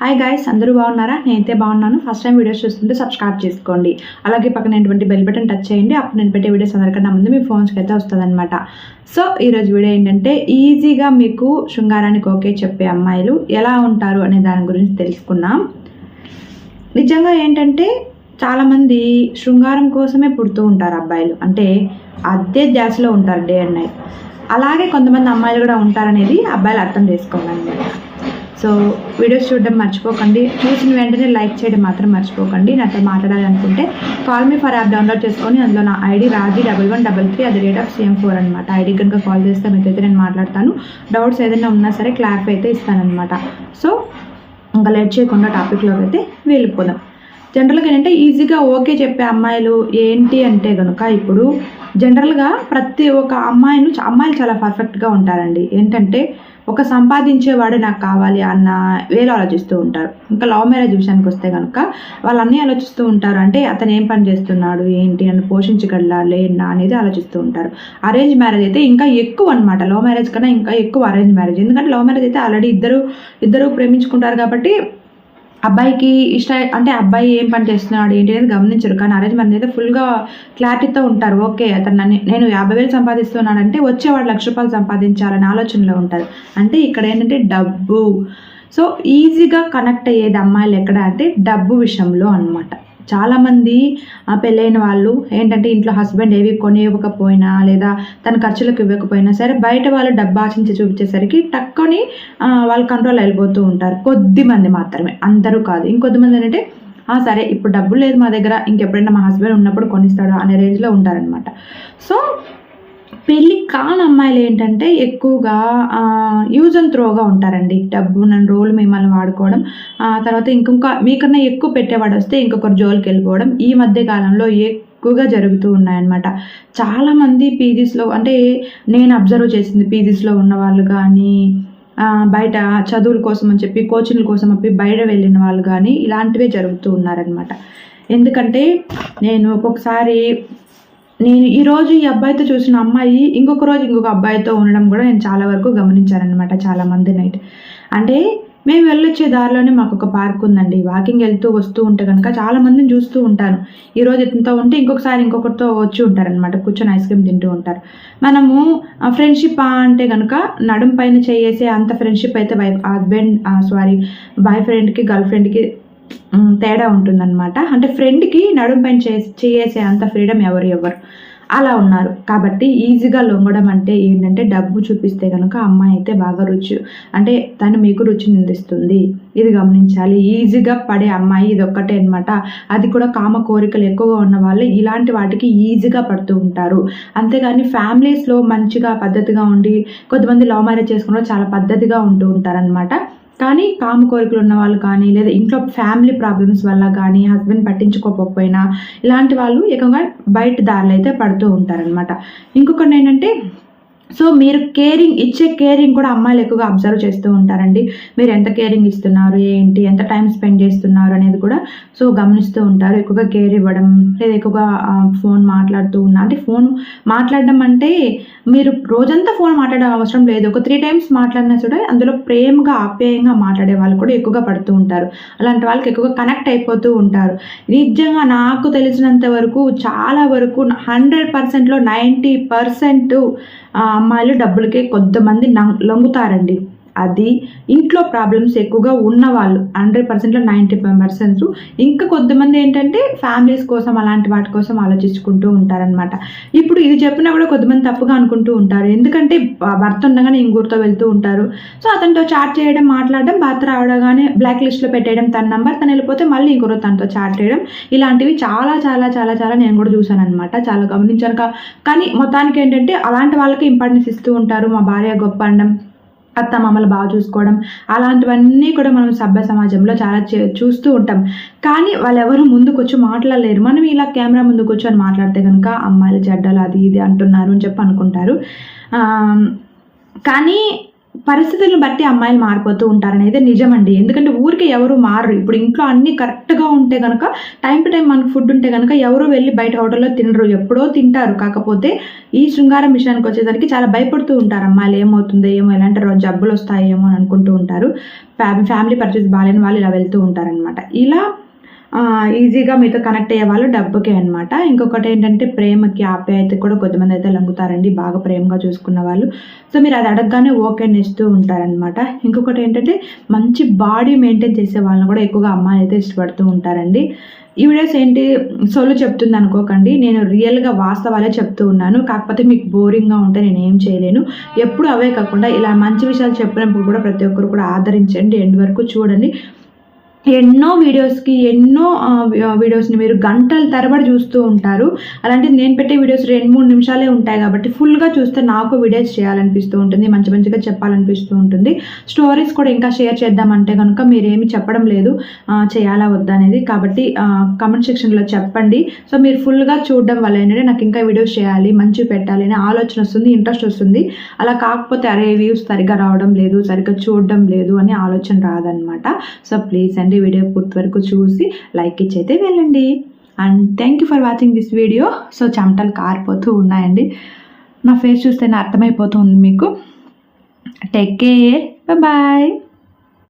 Hi guys అందరూ బాగున్నారా? నేనైతే బాగున్నాను. ఫస్ట్ టైం వీడియోస్ చూస్తుంటే సబ్స్క్రైబ్ చేసుకోండి. అలాగే పక్కనటువంటి బెల్ బటన్ టచ్ చేయండి. అప్పుడు నేను పెట్టే వీడియోస్ అందరికన్నా ముందు మీ ఫోన్స్కి అయితే వస్తుందన్నమాట. సో ఈరోజు వీడియో ఏంటంటే ఈజీగా మీకు శృంగారానికి ఓకే చెప్పే అమ్మాయిలు ఎలా ఉంటారు అనే దాని గురించి తెలుసుకున్నాం నిజంగా ఏంటంటే చాలామంది శృంగారం కోసమే పుడుతూ ఉంటారు అబ్బాయిలు. అంటే అదే ధ్యాసలో ఉంటారు డే అండ్ నైట్ అలాగే కొంతమంది అమ్మాయిలు కూడా ఉంటారనేది అబ్బాయిలు అర్థం చేసుకోవాలన్నమాట. సో వీడియోస్ చూడడం మర్చిపోకండి. చూసిన వెంటనే లైక్ చేయడం మాత్రం మర్చిపోకండి. నాతో మాట్లాడాలనుకుంటే call me for app download చేసుకొని అందులో నా ID Raji double one double three అది రేట్ ఆఫ్ సీఎం ఫోర్ అనమాట ఐడి కనుక కాల్ చేస్తే మీకైతే నేను మాట్లాడతాను. డౌట్స్ ఏదైనా ఉన్నా సరే క్లారిఫై అయితే ఇస్తానమాట సో ఇంకా లేట్ చేయకుండా టాపిక్లోకి అయితే వెళ్ళిపోదాం. జనరల్గా ఏంటంటే ఈజీగా ఓకే చెప్పే అమ్మాయిలు ఏంటి అంటే కనుక ఇప్పుడు జనరల్గా ప్రతి ఒక్క అమ్మాయిను అమ్మాయిలు చాలా పర్ఫెక్ట్గా ఉంటారండి. ఏంటంటే ఒక సంపాదించేవాడు నాకు కావాలి అన్న వేలు ఆలోచిస్తూ ఉంటారు. ఇంకా లవ్ మ్యారేజ్ విషయానికి వస్తే కనుక వాళ్ళు అన్నీ ఆలోచిస్తూ ఉంటారు. అంటే అతను ఏం పని చేస్తున్నాడు? ఏంటి? అని పోషించగలరా లేనా అనేది ఆలోచిస్తూ ఉంటారు. అరేంజ్ మ్యారేజ్ అయితే ఇంకా ఎక్కువ అనమాట లవ్ మ్యారేజ్ కన్నా ఇంకా ఎక్కువ అరేంజ్ మ్యారేజ్ ఎందుకంటే లవ్ మ్యారేజ్ అయితే ఆల్రెడీ ఇద్దరు ఇద్దరు ప్రేమించుకుంటారు కాబట్టి అబ్బాయికి ఇష్ట అంటే అబ్బాయి ఏం పని చేస్తున్నాడు ఏంటి అనేది గమనించరు. కానీ అరేంజ్ మ్యారేజ్ అయితే ఫుల్గా క్లారిటీతో ఉంటారు. ఓకే అతను నన్ను నేను యాభై వేలు సంపాదిస్తున్నానంటే వచ్చేవాడు లక్ష రూపాయలు సంపాదించాలనే ఆలోచనలో ఉంటారు. అంటే ఇక్కడ ఏంటంటే డబ్బు. సో ఈజీగా కనెక్ట్ అయ్యేది అమ్మాయిలు ఎక్కడ అంటే డబ్బు విషయంలో అనమాట చాలామంది ఆ పెళ్ళైన వాళ్ళు ఏంటంటే ఇంట్లో హస్బెండ్ ఏవి కొని ఇవ్వకపోయినా లేదా తన ఖర్చులకు ఇవ్వకపోయినా సరే బయట వాళ్ళు డబ్బు ఆశించి చూపించేసరికి టక్కుని వాళ్ళు కంట్రోల్ వెళ్ళిపోతూ ఉంటారు. కొద్ది మంది మాత్రమే అందరూ కాదు. ఇంకొద్దిమంది ఏంటంటే సరే ఇప్పుడు డబ్బులు లేదు మా దగ్గర ఇంకెప్పుడైనా మా హస్బెండ్ ఉన్నప్పుడు కొనిస్తాడు? అనే రేంజ్లో ఉంటారనమాట సో పెళ్ళి కాని అమ్మాయిలు ఏంటంటే ఎక్కువగా యూజ్ అండ్ త్రోగా ఉంటారండి. డబ్బు నన్ను రోల్ మిమ్మల్ని వాడుకోవడం తర్వాత ఇంకొక మీకన్నా ఎక్కువ పెట్టేవాడు వస్తే ఇంకొకరు జోలికి వెళ్ళిపోవడం ఈ మధ్య కాలంలో ఎక్కువగా జరుగుతూ ఉన్నాయన్నమాట. చాలామంది పీజీస్లో అంటే నేను అబ్జర్వ్ చేసింది పీజీస్లో ఉన్న వాళ్ళు కానీ బయట చదువుల కోసం అని చెప్పి కోచింగ్ల కోసం చెప్పి బయట వెళ్ళిన వాళ్ళు కానీ ఇలాంటివే జరుగుతూ ఉన్నారనమాట ఎందుకంటే నేను ఒక్కొక్కసారి నేను ఈరోజు ఈ అబ్బాయితో చూసిన అమ్మాయి ఇంకొక రోజు ఇంకొక అబ్బాయితో ఉండడం కూడా నేను చాలా వరకు గమనించానమాట చాలా మంది నైట్. అంటే మేము వెళ్ళొచ్చే దారిలోనే మాకు ఒక పార్క్ ఉందండి. వాకింగ్ వెళ్తూ వస్తూ ఉంటే కనుక చాలా మందిని చూస్తూ ఉంటాను. ఈ రోజు ఇతనితో ఉంటే ఇంకొకసారి ఇంకొకరితో వచ్చి ఉంటారనమాట కూర్చొని ఐస్ క్రీమ్ తింటూ ఉంటారు. మనము ఫ్రెండ్షిప్ అంటే కనుక నడుం పైన చేసే అంత ఫ్రెండ్షిప్ అయితే బై హస్బెండ్ సారీ బాయ్ ఫ్రెండ్కి గర్ల్ ఫ్రెండ్కి తేడా ఉంటుందన్నమాట. అంటే ఫ్రెండ్కి నడుం పైన చే చేసే అంత ఫ్రీడమ్ ఎవరు ఎవరు అలా ఉన్నారు. కాబట్టి ఈజీగా లొంగడం అంటే ఏంటంటే డబ్బు చూపిస్తే కనుక అమ్మాయి అయితే బాగా రుచి అంటే తను మీకు రుచి నిందిస్తుంది. ఇది గమనించాలి. ఈజీగా పడే అమ్మాయి ఇది ఒక్కటే అనమాట అది కూడా కామ కోరికలు ఎక్కువగా ఉన్న వాళ్ళు ఇలాంటి వాటికి ఈజీగా పడుతూ ఉంటారు. అంతేగాని ఫ్యామిలీస్లో మంచిగా పద్ధతిగా ఉండి కొంతమంది లవ్ మ్యారేజ్ చేసుకున్న చాలా పద్ధతిగా ఉంటూ ఉంటారనమాట కానీ కామ కోరికలు ఉన్న వాళ్ళు కానీ లేదా ఇంట్లో ఫ్యామిలీ ప్రాబ్లమ్స్ వల్ల కానీ హస్బెండ్ పట్టించుకోకపోయినా ఇలాంటి వాళ్ళు ఎక్కువగా బయట దారిలో అయితే పడుతూ ఉంటారనమాట ఇంకొకటి ఏంటంటే సో మీరు కేరింగ్ ఇచ్చే కేరింగ్ కూడా అమ్మాయిలు ఎక్కువగా అబ్జర్వ్ చేస్తూ ఉంటారండి. మీరు ఎంత కేరింగ్ ఇస్తున్నారు ఏంటి ఎంత టైం స్పెండ్ చేస్తున్నారు అనేది కూడా సో గమనిస్తూ ఉంటారు. ఎక్కువగా కేర్ ఇవ్వడం లేదా ఎక్కువగా ఫోన్ మాట్లాడుతూ ఉన్నా అంటే ఫోన్ మాట్లాడడం అంటే మీరు రోజంతా ఫోన్ మాట్లాడే అవసరం లేదు. ఒక త్రీ టైమ్స్ మాట్లాడినా కూడా అందులో ప్రేమగా ఆప్యాయంగా మాట్లాడే వాళ్ళు కూడా ఎక్కువగా పడుతూ ఉంటారు. అలాంటి వాళ్ళకి ఎక్కువగా కనెక్ట్ అయిపోతూ ఉంటారు. నిజంగా నాకు తెలిసినంత వరకు చాలా వరకు హండ్రెడ్ పర్సెంట్లో నైంటీ పర్సెంట్ అమ్మాయిలు డబ్బులకే కొంతమంది నం- లొంగుతారండి. అది ఇంట్లో ప్రాబ్లమ్స్ ఎక్కువగా ఉన్నవాళ్ళు హండ్రెడ్ పర్సెంట్లో నైంటీ ఫైవ్ పర్సెంట్ ఇంకా కొంతమంది ఏంటంటే ఫ్యామిలీస్ కోసం అలాంటి వాటి కోసం ఆలోచించుకుంటూ ఉంటారనమాట ఇప్పుడు ఇది చెప్పినా కూడా కొంతమంది తప్పుగా అనుకుంటూ ఉంటారు. ఎందుకంటే భర్త ఉండగానే ఇంకూరితో వెళ్తూ ఉంటారు. సో అతనితో చాట్ చేయడం మాట్లాడడం భర్త రావడగానే బ్లాక్ లిస్ట్లో పెట్టేయడం తన నంబర్ తను వెళ్ళిపోతే మళ్ళీ ఇంకొకరు తనతో చాట్ చేయడం ఇలాంటివి చాలా చాలా చాలా చాలా నేను కూడా చూసాను అనమాట చాలా గమనించాను. కానీ మొత్తానికి ఏంటంటే అలాంటి వాళ్ళకి ఇంపార్టెన్స్ ఇస్తూ ఉంటారు. మా భార్య గొప్ప అండం అత్త మామలు బాగా చూసుకోవడం అలాంటివన్నీ కూడా మనం సభ్య సమాజంలో చాలా చే- చూస్తూ ఉంటాం. కానీ వాళ్ళు ఎవరు ముందుకు వచ్చి మాట్లాడలేరు. మనం ఇలా కెమెరా ముందుకు వచ్చి మాట్లాడితే కనుక అమ్మాయిలు చెడ్డలు అది ఇది అంటున్నారు అని చెప్పి అనుకుంటారు. కానీ పరిస్థితులను బట్టి అమ్మాయిలు మారిపోతూ ఉంటారనేది నిజమండి. ఎందుకంటే ఊరికి ఎవరు మారరు. ఇప్పుడు ఇంట్లో అన్నీ కరెక్ట్గా ఉంటే కనుక టైం టు టైం మనకు ఫుడ్ ఉంటే కనుక ఎవరు వెళ్ళి బయట హోటల్లో తినరు. ఎప్పుడో తింటారు. కాకపోతే ఈ శృంగారం విషయానికి వచ్చేసరికి చాలా భయపడుతూ ఉంటారు. అమ్మాయిలు ఏమవుతుందో ఏమో ఎలాంటి రోజు జబ్బులు వస్తాయేమో అని అనుకుంటూ ఉంటారు. ఫ్యామిలీ ఫ్యామిలీ పరిస్థితి బాగాలేని వాళ్ళు ఇలా వెళ్తూ ఉంటారనమాట ఇలా ఈజీగా మీతో కనెక్ట్ అయ్యే వాళ్ళు డబ్బుకే అనమాట ఇంకొకటి ఏంటంటే ప్రేమకి ఆప్యాయత కూడా కొంతమంది అయితే లంగుతారండి. బాగా ప్రేమగా చూసుకున్న వాళ్ళు. సో మీరు అది అడగగానే ఓకే ఇస్తూ ఉంటారనమాట ఇంకొకటి ఏంటంటే మంచి బాడీ మెయింటైన్ చేసే వాళ్ళని కూడా ఎక్కువగా అమ్మాయిలు అయితే ఇష్టపడుతూ ఉంటారండి. ఈ వీడియోస్ ఏంటి? సోలు చెప్తుంది అనుకోకండి. నేను రియల్గా వాస్తవాలే చెప్తూ ఉన్నాను. కాకపోతే మీకు బోరింగ్గా ఉంటే నేను ఏం చేయలేను. ఎప్పుడు అవే కాకుండా ఇలా మంచి విషయాలు చెప్పినప్పుడు కూడా ప్రతి ఒక్కరు కూడా ఆదరించండి. ఎండ్ వరకు చూడండి. ఎన్నో వీడియోస్కి ఎన్నో వీడియోస్ని మీరు గంటల తరబడి చూస్తూ ఉంటారు. అలాంటిది నేను పెట్టే వీడియోస్ రెండు మూడు నిమిషాలే ఉంటాయి కాబట్టి ఫుల్గా చూస్తే నాకు వీడియోస్ చేయాలనిపిస్తూ ఉంటుంది మంచి మంచిగా చెప్పాలనిపిస్తూ ఉంటుంది. స్టోరీస్ కూడా ఇంకా షేర్ చేద్దామంటే కనుక మీరేమి చెప్పడం లేదు చేయాలా వద్దా అనేది. కాబట్టి కమెంట్ సెక్షన్లో చెప్పండి. సో మీరు ఫుల్గా చూడడం వల్ల ఏంటంటే నాకు ఇంకా వీడియోస్ చేయాలి మంచి పెట్టాలి అనే ఆలోచన వస్తుంది ఇంట్రెస్ట్ వస్తుంది. అలా కాకపోతే అరే వ్యూస్ సరిగ్గా రావడం లేదు సరిగ్గా చూడడం లేదు అని ఆలోచన రాదనమాట సో ప్లీజ్ అండి వీడియో పూర్తి వరకు చూసి లైక్ ఇచ్చి అయితే వెళ్ళండి. And thank you for watching this video so చెమటలు కారిపోతూ ఉన్నాయండి. నా ఫేస్ చూస్తేనే అర్థమైపోతుంది మీకు. Tech care bye